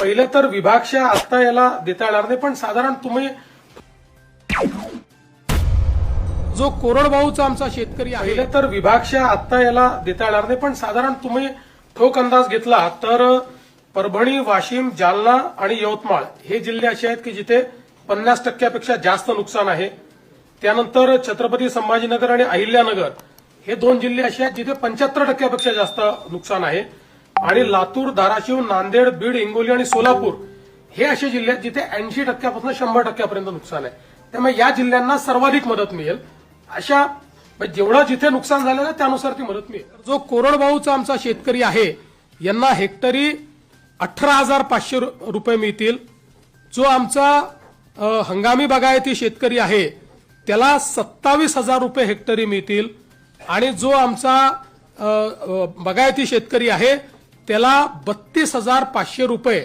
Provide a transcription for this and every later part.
पहिलं तर विभागशा आता याला देता येणार नाही पण साधारण तुम्ही जो कोरडवाहूचा आमचा शेतकरी आहे. पहिलं तर विभागशा आता याला देता येणार नाही पण साधारण तुम्ही ठोक अंदाज घेतला. तर परभणी वाशिम जालना आणि यवतमाळ हे जिल्हे असे आहेत की जिथे पन्नास टक्क्यापेक्षा जास्त नुकसान आहे. त्यानंतर छत्रपती संभाजीनगर आणि अहिल्यानगर हे दोन जिल्हे असे आहेत जिथे पंच्याहत्तर टक्क्यापेक्षा जास्त नुकसान आहे. आणि लातूर धाराशिव नांदेड बीड हिंगोली आणि सोलापूर हे असे जिल्हे आहेत जिथे ऐंशी टक्क्यापासून शंभर टक्क्यापर्यंत नुकसान आहे. त्यामुळे या जिल्ह्यांना सर्वाधिक मदत मिळेल. अशा म्हणजे जेवढं जिथे नुकसान झालेलं आहे त्यानुसार ती मदत मिळेल. जो कोरडवाहूचा आमचा शेतकरी आहे यांना हेक्टरी अठरा हजार पाचशे रु- रुपये मिळतील. जो आमचा हंगामी बागायती शेतकरी आहे त्याला सत्तावीस हजार रुपये हेक्टरी मिळतील. आणि जो आमचा बागायती शेतकरी आहे त्याला बत्तीस हजार पाचशे रुपये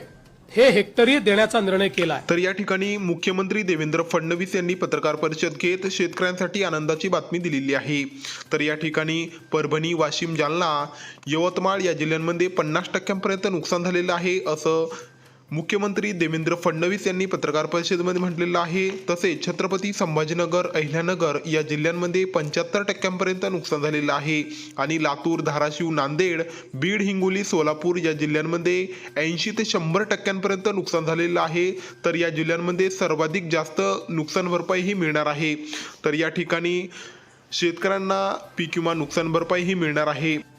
हे हेक्टरी देण्याचा निर्णय केला तर या ठिकाणी मुख्यमंत्री देवेंद्र फडणवीस यांनी पत्रकार परिषद घेत शेतकऱ्यांसाठी आनंदाची बातमी दिलेली आहे. तर या ठिकाणी परभणी वाशिम जालना यवतमाळ या जिल्ह्यांमध्ये पन्नास टक्क्यांपर्यंत नुकसान झालेलं आहे असं मुख्यमंत्री देवेंद्र फडणवीस यांनी पत्रकार परिषदेमध्ये म्हटलेलं आहे तसेच छत्रपती संभाजीनगर अहिल्यानगर या जिल्ह्यांमध्ये पंच्याहत्तर टक्क्यांपर्यंत नुकसान झालेलं आहे. आणि लातूर धाराशिव नांदेड बीड हिंगोली सोलापूर या जिल्ह्यांमध्ये ऐंशी ते शंभर टक्क्यांपर्यंत नुकसान झालेलं आहे. तर या जिल्ह्यांमध्ये सर्वाधिक जास्त नुकसान भरपाईही मिळणार आहे. तर या ठिकाणी शेतकऱ्यांना पीक विमा नुकसान भरपाईही मिळणार आहे.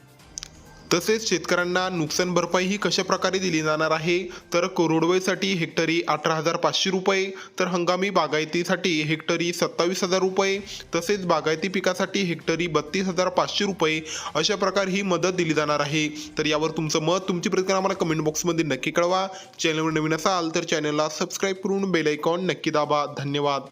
तसेच शेतकऱ्यांना नुकसान भरपाई ही कशा प्रकारे दिली जाणार आहे? तर कोरडवाईसाठी हेक्टरी अठरा हजार पाचशे रुपये तर हंगामी बागायतीसाठी हेक्टरी सत्तावीस हजार रुपये तसेच बागायती पिकासाठी हेक्टरी बत्तीस हजार पाचशे रुपये अशा प्रकारे ही मदत दिली जाणार आहे. तर यावर तुमचं मत तुमची प्रतिक्रिया आम्हाला कमेंट बॉक्समध्ये नक्की कळवा. चॅनलवर नवीन असाल तर चॅनलला सबस्क्राईब करून बेल आयकॉन नक्की दाबा. धन्यवाद.